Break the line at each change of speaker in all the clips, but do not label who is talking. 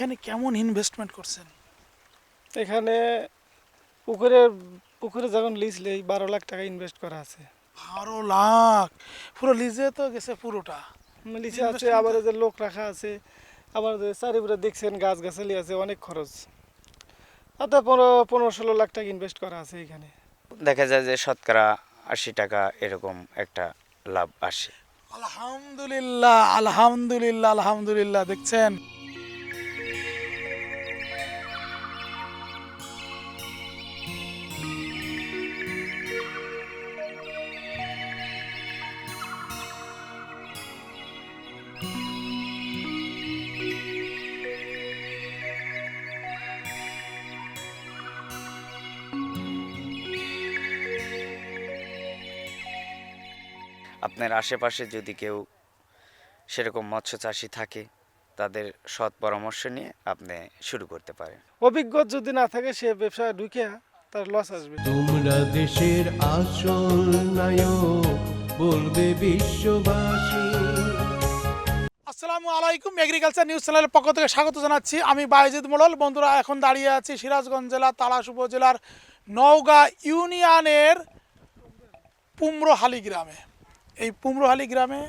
এখানে কেমন ইনভেস্টমেন্ট করছেন?
এখানে পুকুরে পুকুরে যখন লিজ নেই বারো লাখ টাকা ইনভেস্ট করা আছে।
বারো লাখ? পুরো লিজে তো গেছে পুরোটা।
লিজে আছে আবার যে লোক রাখা আছে আবার যে চারিপুরে দেখছেন গাছ গাছালি আছে অনেক খরচ। তাতে পনেরো পনেরো ষোলো লাখ টাকা ইনভেস্ট করা আছে এখানে।
দেখা যায় যে শতকরা আশি টাকা এরকম একটা লাভ আসে।
আলহামদুলিল্লাহ আলহামদুলিল্লাহ আলহামদুলিল্লাহ দেখছেন?
আপনার আশেপাশে যদি কেউ সেরকম মৎস্য চাষি থাকে তাদের সৎ পরামর্শ নিয়ে আপনি শুরু করতে পারেন।
অভিজ্ঞ যদি না থাকে সে ব্যবসায় ঢুকে তার লস আসবে।
তোমরা দেশের আসল নায়ক বলবে বিশ্ববাসী।
আসসালামু আলাইকুম এগ্রিকালচার নিউজ চ্যানেলের পক্ষ থেকে স্বাগত জানাচ্ছি। আমি বাইজিদ মোড়ল। বন্ধুরা এখন দাঁড়িয়ে আছি সিরাজগঞ্জ জেলা তালাশ উপজেলার নওগাঁ ইউনিয়নের পুমরোহালি গ্রামে। এই পুমরোহালি গ্রামে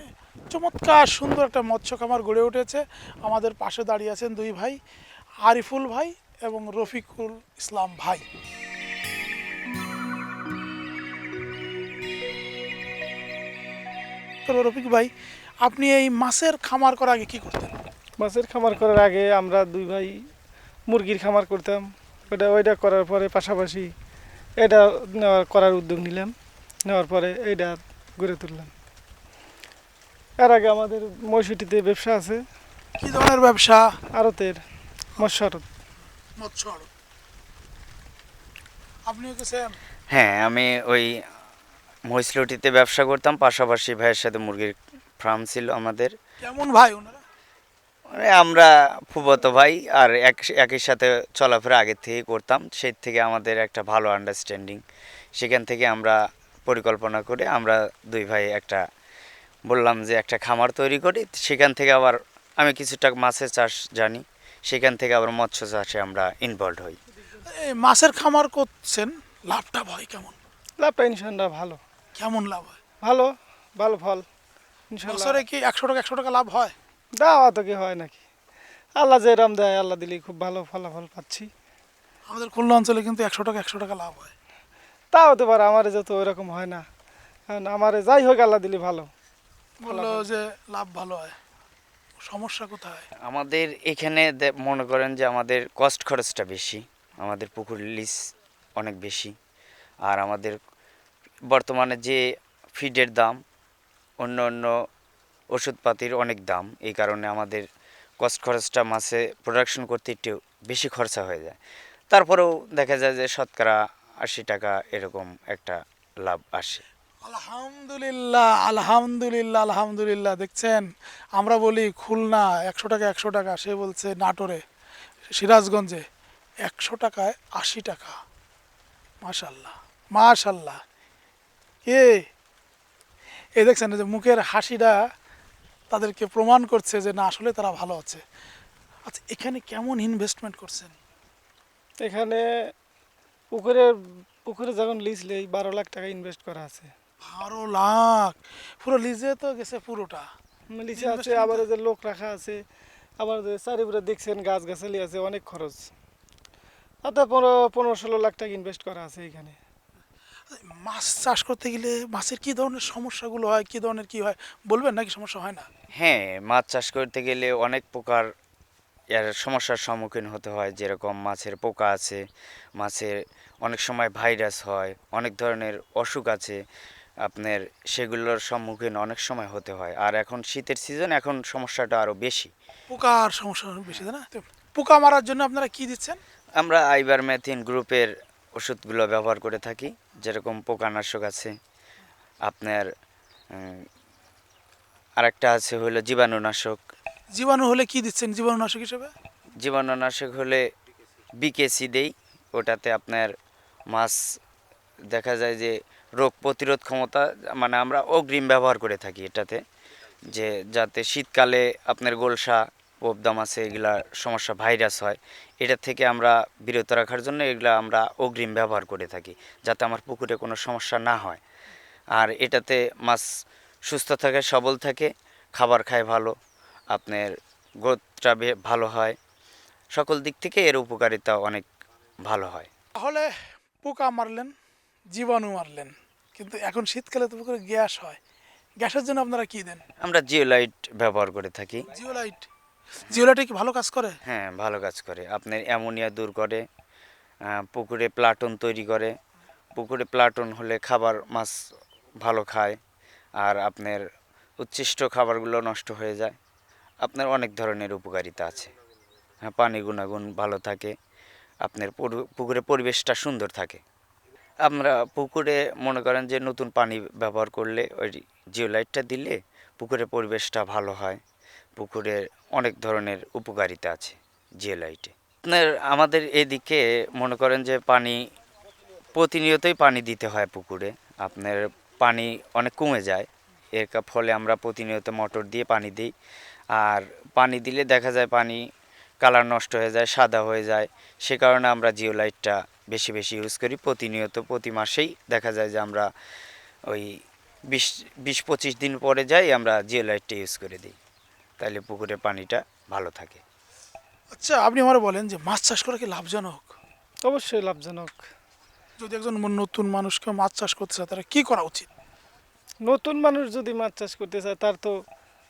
চমৎকার সুন্দর একটা মৎস্য খামার গড়ে উঠেছে। আমাদের পাশে দাঁড়িয়ে আছেন দুই ভাই, আরিফুল ভাই এবং রফিকুল ইসলাম ভাই। রফিক ভাই, আপনি এই মাছের খামার করার আগে কি করতেন?
মাছের খামার করার আগে আমরা দুই ভাই মুরগির খামার করতাম। ওটা ওইটা করার পরে পাশাপাশি এটা নেওয়ার, করার উদ্যোগ নিলাম। নেওয়ার পরে এইটা গড়ে তুললাম। এর আগে আমাদের মহিষুটিতে ব্যবসা আছে।
কি ধরনের ব্যবসা?
আড়তের মৎস্য আড়ত
মৎস্য আড়ত। আপনিও কি সেম
হ্যাঁ আমি ওই মহিষলটিতে ব্যবসা করতাম পাশাপাশি ভাইয়ের সাথে মুরগির ফার্ম ছিল আমাদের।
কেমন ভাই ওনারা?
মানে আমরা ফুবত ভাই আর এক একই সাথে চলাফেরা আগের থেকেই করতাম। সেই থেকে আমাদের একটা ভালো আন্ডারস্ট্যান্ডিং সেখান থেকে আমরা পরিকল্পনা করে আমরা দুই ভাই একটা বললাম যে একটা খামার তৈরি করি সেখান থেকে আবার আমি কিছুটা মাছের চাষ জানি সেখান থেকে আবার মৎস্য চাষে আমরা ইনভলভ হই।
এই মাছের খামার করছেন লাভটা হয় কেমন?
লাভটা ইনশাল্লাহ ভালো।
কেমন লাভ হয়?
ভালো ভালো ফল ইনশাল্লাহ
বছরে কি একশো টাকা একশো টাকা লাভ হয়?
দেওয়া তো কি হয় নাকি? আল্লাহ যেরম দেয় আল্লাহ দিলে খুব ভালো ফলাফল পাচ্ছি।
আমাদের খুলনা অঞ্চলে কিন্তু একশো টাকা একশো টাকা লাভ হয়।
তা হতে পারে আমার যত ওইরকম হয় না। কারণ আমার যাই হোক আল্লাহ দিলে ভালো।
বলল যে লাভ ভালো হয়। সমস্যা কোথায়?
আমাদের এখানে মনে করেন যে আমাদের কস্ট খরচটা বেশি আমাদের পুকুর লিস অনেক বেশি আর আমাদের বর্তমানে যে ফিডের দাম অন্য অন্য ওষুধপাতির অনেক দাম এই কারণে আমাদের কস্ট খরচটা মাছে প্রোডাকশন করতে একটু বেশি খরচা হয়ে যায়। তারপরেও দেখা যায় যে শতকরা আশি টাকা এরকম একটা লাভ আসে।
আলহামদুলিল্লাহ আলহামদুলিল্লাহ আলহামদুলিল্লাহ। দেখছেন, আমরা বলি খুলনা একশো টাকা একশো টাকা, সে বলছে নাটোরে, সিরাজগঞ্জে একশো টাকায় আশি টাকা। মাশাল্লাহ মাশাল্লাহ। কে? এ দেখছেন যে মুখের হাসিটা তাদেরকে প্রমাণ করছে যে না, আসলে তারা ভালো আছে। আচ্ছা এখানে কেমন ইনভেস্টমেন্ট করছেন?
এখানে পুকুরে পুকুরে যখন লিজ বারো লাখ টাকা ইনভেস্ট করা আছে
বারো লাখ। পুরো লিজে তো গেছে পুরোটা।
লিচে আছে আবার যে লোক রাখা আছে। আবার যে চারিপুরে দেখছেন গাছ গাছালি আছে অনেক খরচ। তাতে পনেরো পনেরো ষোলো লাখ টাকা ইনভেস্ট করা আছে এখানে।
মাছ চাষ করতে গেলে মাছের কি ধরনের সমস্যাগুলো হয় কি ধরনের কি হয়? বলবেন নাকি সমস্যা হয় না?
হ্যাঁ মাছ চাষ করতে গেলে অনেক প্রকার এর সমস্যার সম্মুখীন হতে হয়। যেরকম মাছের পোকা আছে মাছের অনেক সময় ভাইরাস হয় অনেক ধরনের অসুখ আছে। আপনার সেগুলোর সম্মুখীন অনেক সময় হতে হয়। আর এখন শীতের সিজন এখন সমস্যাটা আরও বেশি।
পোকার সমস্যা বেশি না? পোকা মারার জন্য আপনারা কি দিচ্ছেন?
আমরা আইবারমেথিন গ্রুপের ওষুধগুলো ব্যবহার করে থাকি। যেরকম পোকানাশক আছে আপনার আরেকটা আছে হলো জীবাণুনাশক।
জীবাণু হলে কি দিচ্ছেন জীবাণুনাশক হিসেবে?
জীবাণুনাশক হলে বিকেসি দেই। ওটাতে আপনার মাছ দেখা যায় যে রোগ প্রতিরোধ ক্ষমতা মানে আমরা অগ্রিম ব্যবহার করে থাকি এটাতে, যে যাতে শীতকালে আপনার গোলসা পোপদাম আছে, এগুলা সমস্যা ভাইরাস হয়, এটা থেকে আমরা বিরত রাখার জন্য এগুলা আমরা অগ্রিম ব্যবহার করে থাকি, যাতে আমার পুকুরে কোনো সমস্যা না হয়। আর এটাতে মাছ সুস্থ থাকে, সবল থাকে, খাবার খায় ভালো, আপনার গ্রোথটা ভালো হয়, সকল দিক থেকে এর উপকারিতা অনেক ভালো হয়।
তাহলে পোকা মারলেন, জীবাণু মারলেন কিন্তু এখন শীতকালে তো পুকুরে গ্যাস হয়। গ্যাসের জন্য আপনারা কি দেন?
আমরা জিওলাইট ব্যবহার করে থাকি।
জিওলাইট? জিওলাইটে কি ভালো কাজ করে?
হ্যাঁ ভালো কাজ করে। আপনার অ্যামোনিয়া দূর করে পুকুরে প্লাটন তৈরি করে। পুকুরে প্লাটন হলে খাবার মাছ ভালো খায় আর আপনার উচ্ছিষ্ট খাবারগুলো নষ্ট হয়ে যায়। আপনার অনেক ধরনের উপকারিতা আছে। হ্যাঁ পানি গুণাগুণ ভালো থাকে। আপনার পুকুরে পরিবেশটা সুন্দর থাকে। আমরা পুকুরে মনে করেন যে নতুন পানি ব্যবহার করলে ওই জিওলাইটটা দিলে পুকুরের পরিবেশটা ভালো হয়। পুকুরে অনেক ধরনের উপকারিতা আছে জিওলাইটে। আপনার আমাদের এদিকে মনে করেন যে পানি, প্রতিনিয়তই পানি দিতে হয় পুকুরে। আপনার পানি অনেক কমে যায়। এর ফলে আমরা প্রতিনিয়ত মোটর দিয়ে পানি দিই। আর পানি দিলে দেখা যায় পানি কালার নষ্ট হয়ে যায়, সাদা হয়ে যায়। সে কারণে আমরা জিও লাইটটা বেশি বেশি ইউজ করি প্রতিনিয়ত প্রতি মাসেই দেখা যায় যে আমরা ওই বিশ বিশ পঁচিশ দিন পরে যাই আমরা জিও লাইটটা ইউজ করে দিই। তাহলে পুকুরে পানিটা ভালো থাকে।
আচ্ছা আপনি আমার বলেন যে মাছ চাষ করা কি লাভজনক?
অবশ্যই লাভজনক।
যদি একজন নতুন মানুষকে মাছ চাষ করতে চায় তারা কি করা উচিত?
নতুন মানুষ যদি মাছ চাষ করতে চায় তার তো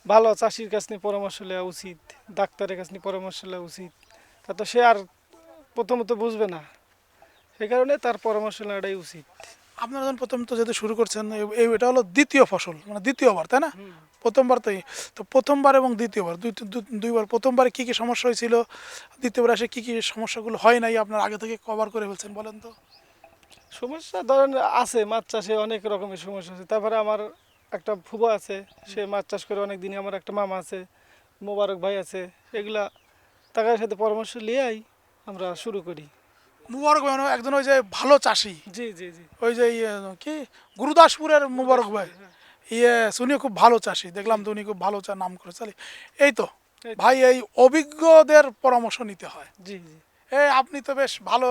ভালো চাষির কাছ নিয়ে পরামর্শ নেওয়া উচিত ডাক্তারের কাছ নিয়ে পরামর্শ নেওয়া উচিত। তা তো সে আর প্রথমত বুঝবে না। সেই কারণে তার পরামর্শ নেওয়াটাই উচিত।
আপনারা যখন প্রথম তো যেহেতু শুরু করছেন এই এটা হলো দ্বিতীয় ফসল মানে দ্বিতীয়বার তাই না? প্রথমবার তো তো প্রথমবার এবং দ্বিতীয়বার দুই দুইবার প্রথমবারে কী কী সমস্যা হয়েছিল দ্বিতীয়বার এসে কী কী সমস্যাগুলো হয় নাই আপনার আগে থেকে কভার করে ফেলছেন বলেন তো?
সমস্যা ধরেন আছে মাছ চাষে অনেক রকমের সমস্যা আছে। তারপরে আমার একটা ফুবো আছে সে মাছ চাষ করে অনেক দিনই আমার একটা মামা আছে মোবারক ভাই আছে এগুলা তাদের সাথে পরামর্শ নিয়েই আমরা শুরু করি।
মুবারক ভাই মানে একজন ওই যে ভালো চাষি।
জি জি জি।
ওই যে ইয়ে কি? গুরুদাসপুরের মুবারক ভাই। ইয়ে উনি খুব ভালো চাষি। দেখলাম তো উনি খুব ভালো চা নাম করে চালি এই তো
এই তো।
ভাই এই অভিজ্ঞদের পরামর্শ নিতে হয়।
জি জি।
এই আপনি তো বেশ ভালো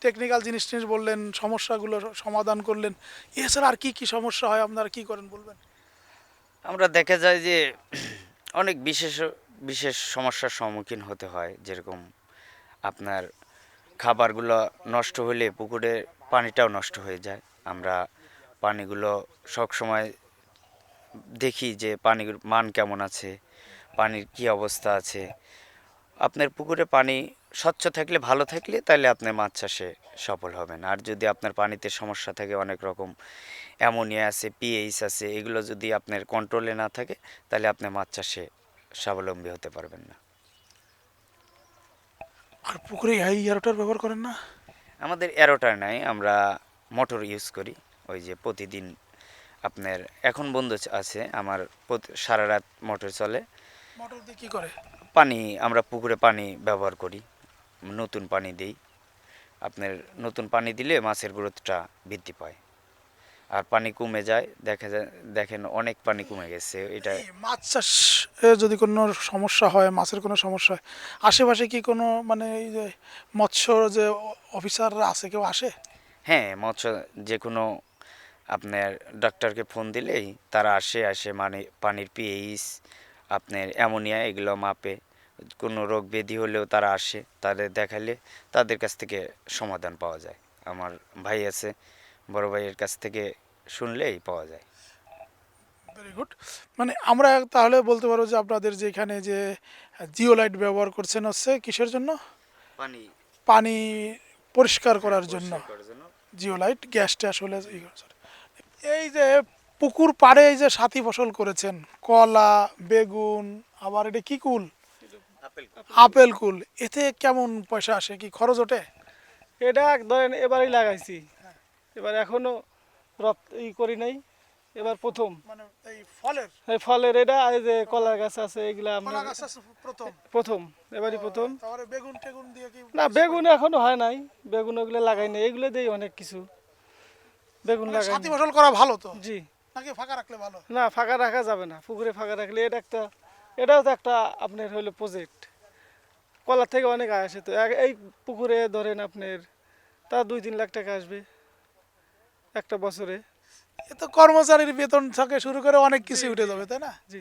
টেকনিক্যাল জিনিস টিনিস বললেন সমস্যাগুলো সমাধান করলেন। এছাড়া আর কি কি সমস্যা হয়? আপনারা কি করেন বলবেন?
আমরা দেখা যায় যে অনেক বিশেষ বিশেষ সমস্যার সম্মুখীন হতে হয়। যেরকম আপনার খাবারগুলো নষ্ট হলে পুকুরে পানিটাও নষ্ট হয়ে যায়। আমরা পানিগুলো সব সময় দেখি যে পানির মান কেমন আছে, পানির কি অবস্থা আছে। আপনার পুকুরে পানি স্বচ্ছ থাকলে, ভালো থাকলে তাহলে আপনার মাছ চাষে সফল হবেন। আর যদি আপনার পানিতে সমস্যা থাকে, অনেক রকম অ্যামোনিয়া আছে, পিএইচ আছে, এগুলো যদি আপনার কন্ট্রোলে না থাকে তাহলে আপনি মাছ চাষে স্বাবলম্বী হতে পারবেন না।
আর পুকুরে এই এয়ারটার ব্যবহার করেন না?
আমাদের অ্যারোটার নাই আমরা মোটর ইউজ করি। ওই যে প্রতিদিন আপনার এখন বন্ধ আছে আমার সারা রাত মোটর চলে।
মোটর দিয়ে কি করে?
পানি আমরা পুকুরে পানি ব্যবহার করি নতুন পানি দিই। আপনার নতুন পানি দিলে মাছের গ্রোথটা বৃদ্ধি পায়। আর পানি কমে যায় দেখা যায় দেখেন অনেক পানি কমে গেছে এটা
মাছ চাষে যদি কোনো সমস্যা হয় মাছের কোনো সমস্যা হয় আশেপাশে কি কোনো মানে এই যে মৎস্য যে অফিসাররা আছে কেউ আসে?
হ্যাঁ মৎস্য যে কোনো আপনার ডাক্তারকে ফোন দিলেই তারা আসে আসে মানে পানির পিএইচ আপনার অ্যামোনিয়া এগুলো মাপে কোনো রোগ ব্যাধি হলেও তারা আসে তাদের দেখালে তাদের কাছ থেকে সমাধান পাওয়া যায়। আমার ভাই আছে বড় ভাইয়ের কাছ থেকে শুনলেই পাওয়া যায়।
ভেরি গুড মানে আমরা তাহলে বলতে পারব যে আপনাদের যে এখানে যে জিও লাইট ব্যবহার করছেন হচ্ছে কিসের জন্য?
পানি।
পানি পরিষ্কার করার জন্য।
করার জন্য।
জিও লাইট গ্যাস ট্যাস হলে ই করে, sorry। এই যে পুকুর পাড়ে এই যে সাথী ফসল করেছেন কলা বেগুন আবার এটা কি কুল। আপেল কুল। এতে কেমন পয়সা আসে? কি খরচ ওঠে?
এটা এক ধরেন এবারই লাগাইছি। এবার এখনও রপ ই করি নাই। এবার প্রথম।
মানে এই ফলের?
এই ফলের এটা এই যে কলা গাছ আছে এগুলা আমরা
কলা গাছ আছে প্রথম।
প্রথম এবারই প্রথম।
তারপরে বেগুন টেগুন দিয়ে কি
না বেগুন এখনও হয় নাই। বেগুন ওগুলো লাগাই নাই। এগুলো দেই অনেক কিছু। বেগুন
মানে
লাগাই
সাথী ফসল করা ভালো তো?
জি।
নাকি ফাঁকা রাখলে ভালো?
না ফাঁকা রাখা যাবে না। পুকুরে ফাঁকা রাখলে এটা একটা এটাও তো একটা আপনার হলো প্রজেক্ট কলার থেকে অনেক আয় আসে তো। এই পুকুরে ধরেন আপনার তা দুই তিন লাখ টাকা আসবে। একটা বছরে।
এ তো কর্মচারীর বেতন থেকে শুরু করে অনেক কিছু উঠে যাবে তাই না?
জি।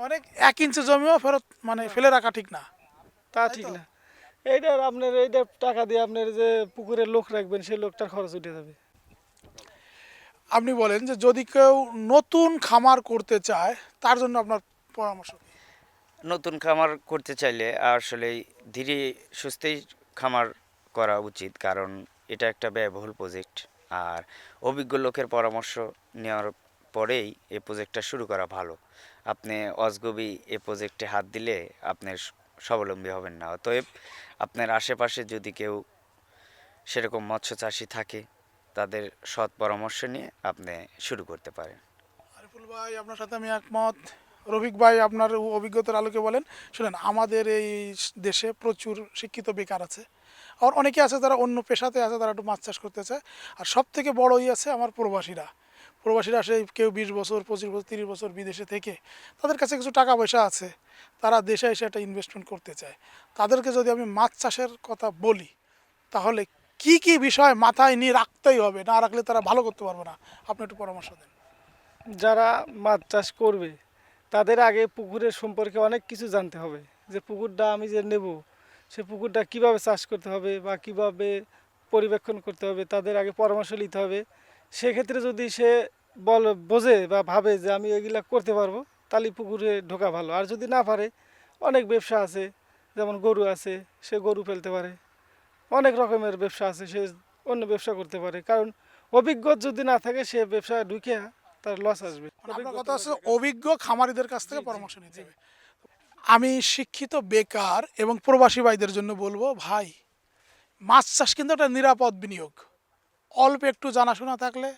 অনেক এক ইঞ্চি জমিও ফেরত মানে ফেলে রাখা ঠিক না।
তা ঠিক না। এইটার আপনার এইটা টাকা দিয়ে আপনার যে পুকুরে লোক রাখবেন সেই লোকটার খরচ উঠে যাবে।
আপনি বলেন যে যদি কেউ নতুন খামার করতে চায় তার জন্য আপনার পরামর্শ
নতুন খামার করতে চাইলে আসলে ধীরে সুস্থেই খামার করা উচিত কারণ এটা একটা ব্যয়বহুল প্রজেক্ট আর অভিজ্ঞ লোকের পরামর্শ নেওয়ার পরেই এই প্রজেক্টটা শুরু করা ভালো। আপনি অজগবি এই প্রজেক্টে হাত দিলে আপনার স- স্বাবলম্বী হবেন না। অতএব আপনার আশেপাশে যদি কেউ সেরকম মৎস্য চাষি থাকে, তাদের সৎ পরামর্শ নিয়ে আপনি শুরু করতে পারেন।
আরিফুল ভাই, আপনার সাথে আমি একমত। রফিক ভাই, আপনার অভিজ্ঞতার আলোকে বলেন। শুনেন, আমাদের এই দেশে প্রচুর শিক্ষিত বেকার আছে। আর অনেকে আছে যারা অন্য পেশাতে আছে, তারা একটু মাছ চাষ করতে চায় আর সব থেকে বড়ই আছে আমার প্রবাসীরা। প্রবাসীরা সেই কেউ বিশ বছর, পঁচিশ বছর, তিরিশ বছর বিদেশে থেকে তাদের কাছে কিছু টাকা পয়সা আছে। তারা দেশে এসে একটা ইনভেস্টমেন্ট করতে চায়। তাদেরকে যদি আমি মাছ চাষের কথা বলি, তাহলে কি কি বিষয় মাথায় নিয়ে রাখতেই হবে? না রাখলে তারা ভালো করতে পারবে না। আপনি একটু পরামর্শ দেন।
যারা মাছ চাষ করবে, তাদের আগে পুকুরের সম্পর্কে অনেক কিছু জানতে হবে। যে পুকুরটা আমি যে নেব সে পুকুরটা কীভাবে চাষ করতে হবে বা কীভাবে পরিবেক্ষণ করতে হবে তাদের আগে পরামর্শ নিতে হবে। সেক্ষেত্রে যদি সে বল বোঝে বা ভাবে যে আমি এগুলা করতে পারব তাহলে পুকুরে ঢোকা ভালো। আর যদি না পারে অনেক ব্যবসা আছে যেমন গরু আছে সে গরু ফেলতে পারে। অনেক রকমের ব্যবসা আছে সে অন্য ব্যবসা করতে পারে। কারণ অভিজ্ঞ যদি না থাকে সে ব্যবসায় ঢুকে তার লস আসবে।
কথা হচ্ছে অভিজ্ঞ। খামারিদের কাছ থেকে পরামর্শ নিতে হবে। আমি শিক্ষিত, বেকার এবং প্রবাসী ভাইদের জন্য বলব, ভাই, মাছ চাষ কিন্তু একটা নিরাপদ বিনিয়োগ। অল্প একটু জানাশোনা থাকলে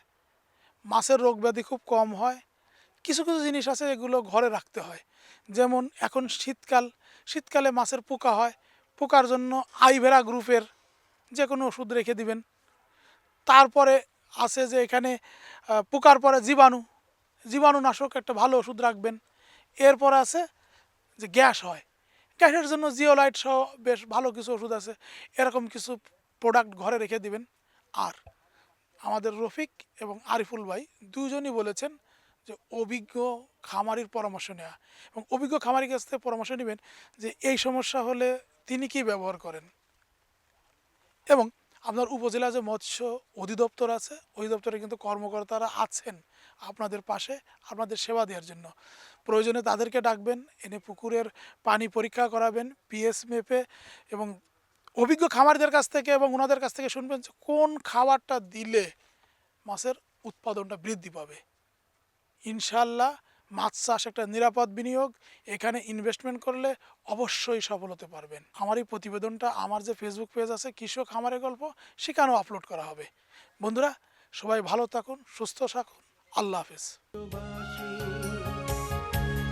মাছের রোগ ব্যাধি খুব কম হয়। কিছু কিছু জিনিস আছে এগুলো ঘরে রাখতে হয়। যেমন এখন শীতকাল, শীতকালে মাছের পোকা হয়। পোকার জন্য আইভেরা গ্রুপের যে কোনো ওষুধ রেখে দিবেন। তারপরে আছে যে এখানে পোকার পরে জীবাণু। জীবাণুনাশক একটা ভালো ওষুধ রাখবেন। এরপর আছে যে গ্যাস হয়। গ্যাসের জন্য জিওলাইট সহ বেশ ভালো কিছু ওষুধ আছে। এরকম কিছু প্রোডাক্ট ঘরে রেখে দিবেন। আর আমাদের রফিক এবং আরিফুল ভাই দুজনই বলেছেন যে অভিজ্ঞ খামারির পরামর্শ নেওয়া এবং অভিজ্ঞ খামারির কাছ থেকে পরামর্শ নেবেন যে এই সমস্যা হলে তিনি কি ব্যবহার করেন। এবং আপনার উপজেলা যে মৎস্য অধিদপ্তর আছে অধিদপ্তরে কিন্তু কর্মকর্তারা আছেন আপনাদের পাশে, আপনাদের সেবা দেওয়ার জন্য। প্রয়োজনে তাদেরকে ডাকবেন, এনে পুকুরের পানি পরীক্ষা করাবেন, পিএস মেপে এবং অভিজ্ঞ খামারদের কাছ থেকে এবং ওনাদের কাছ থেকে শুনবেন যে কোন খাবারটা দিলে মাছের উৎপাদনটা বৃদ্ধি পাবে। ইনশাল্লাহ মাছ চাষ একটা নিরাপদ বিনিয়োগ, এখানে ইনভেস্টমেন্ট করলে অবশ্যই সফল হতে পারবেন। আমার এই প্রতিবেদনটা, আমার যে ফেসবুক পেজ আছে, কৃষক খামারের গল্প, সেখানেও আপলোড করা হবে। বন্ধুরা, সবাই ভালো থাকুন, সুস্থ থাকুন, আল্লাহ হাফেজ।